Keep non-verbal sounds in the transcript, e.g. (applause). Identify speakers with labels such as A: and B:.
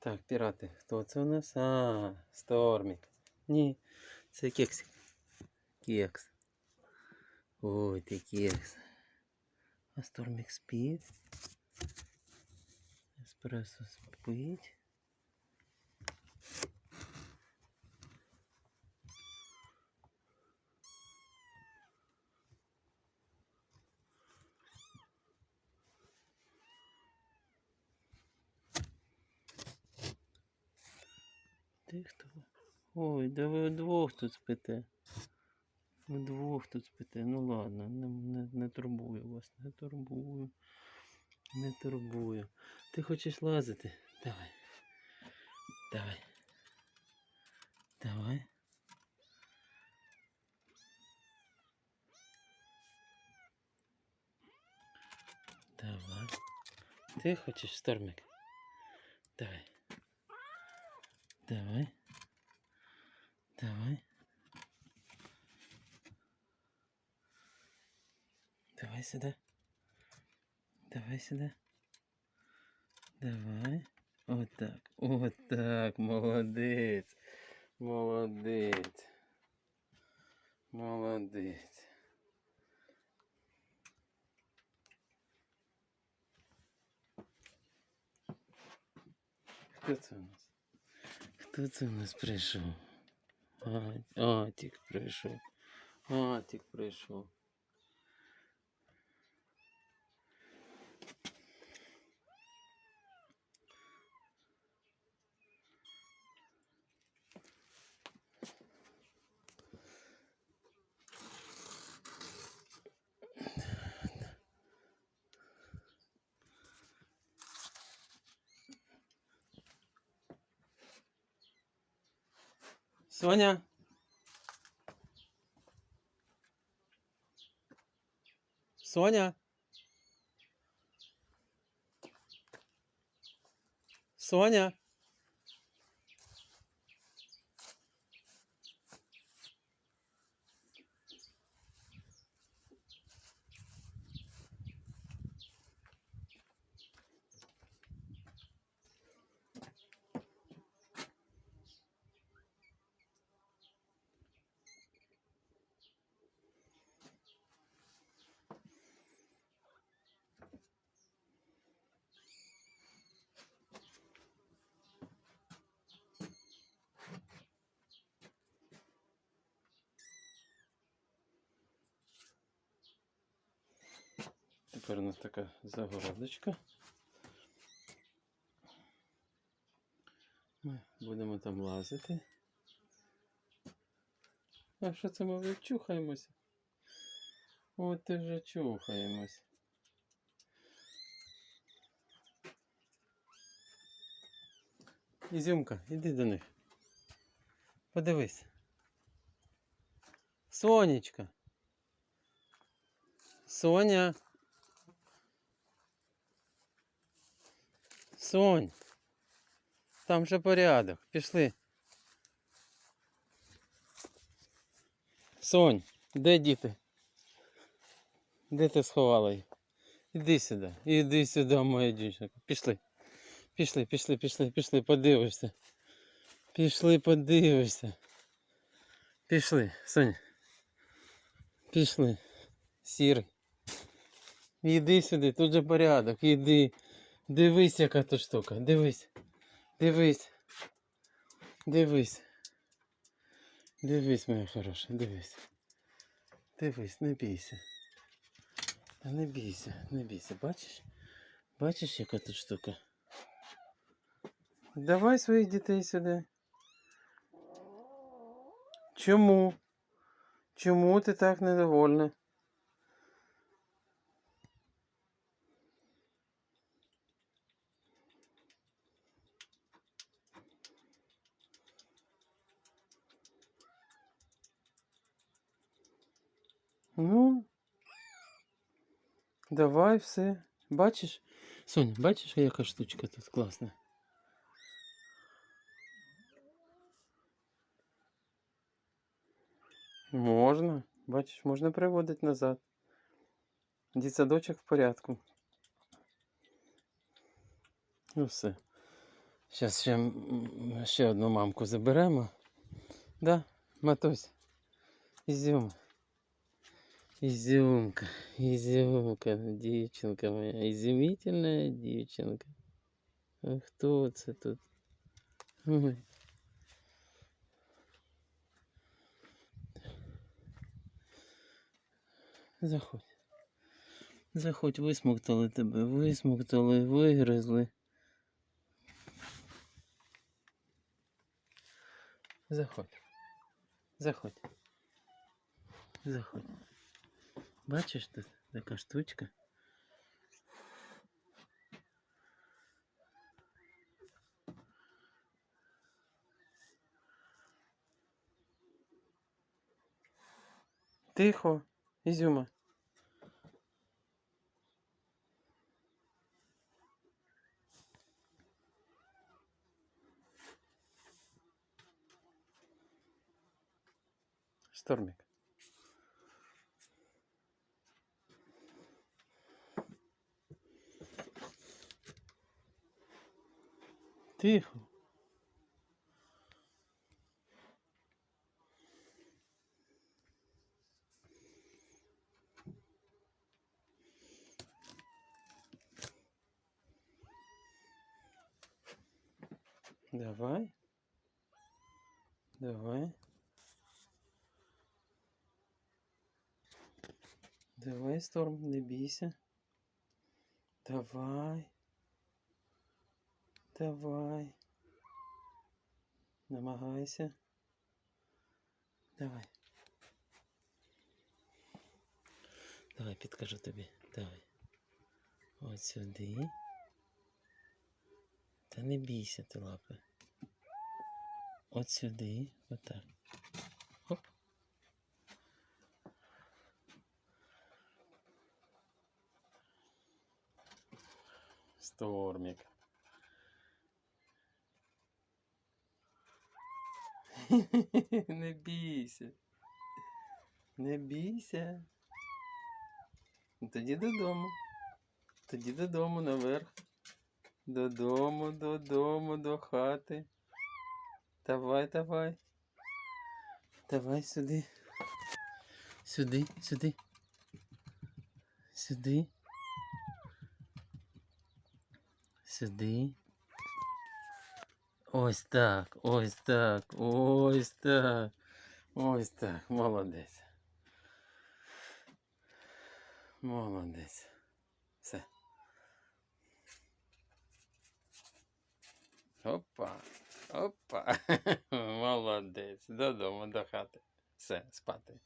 A: Так, пірати. Хто це у нас? А, Стормік. Ні, це кексик. Кекс. Ой, ти кекс. А Стормік спить. Еспресо спить. Ти хто? Ой, да ви вдвох тут спите. Вдвох тут спите. Ну ладно, не, не, не турбую вас, не турбую. Не турбую. Ти хочеш лазити? Давай. Давай. Давай. Давай. Ти хочеш стормик? Давай. Давай. Давай. Давай сюда. Давай сюда. Давай. Вот так. Вот Хто це у нас прийшов? Атік прийшов. Атік прийшов. Соня. Соня. Соня. Тепер у нас така загородочка. Ми будемо там лазити. А що це ми вже чухаємося? От і вже чухаємось. Ізюмка, іди до них. Подивись. Сонечка. Соня. Сонь. Там же порядок. Пішли. Сонь, де діти? Де ти сховала їх? Іди сюди, іди сюди, моя дівчинка. Пішли. Пішли, пішли, пішли, пішли, подивишся. Пішли, подивишся. Пішли, Соня. Пішли. Сірий. Іди сюди, тут же порядок, іди. Дивись, яка тут штука. Дивись. Дивись. Дивись. Дивись, моя хороша, дивись. Дивись, не бійся. Та не бійся, не бійся. Бачиш? Бачиш, яка тут штука? Давай своїх дітей сюди. Чому? Чому ти так недовольна? Ну, давай все. Бачиш? Соня, бачиш, яка штучка тут класна? Можна. Бачиш, можна приводити назад. Дітсадочок в порядку. Ну все. Зараз ще, ще одну мамку заберемо. Да, Матусь? Ізюм. Ізюмка, ізюмка, дівчинка моя, ізюмительна дівчинка. А хто це тут? Ой. Заходь. Заходь, висмоктали тебе, висмоктали, вигризли. Заходь. Заходь. Заходь. Бачиш тут така штучка? Тихо, Ізюма. Штормик. Тихо. Давай. Давай. Давай, Сторм, не бійся. Давай. Давай. Намагайся. Давай. Давай, підкажу тобі. Давай. От сюди. Та не бійся ти лапи. От сюди. Отак. Хоп. Стормик. (laughs) Не бійся. Не бійся. Тоді додому. Тоді додому наверх. Додому, додому, до хати. Давай, давай. Давай сюди. Сюди, сюди. Сюди. Сюди. Ось так, ось так, ось так. Ось так. Молодець. Молодець. Все. Опа. Опа. (laughs) Молодець. Додому, до хати. Все, спати.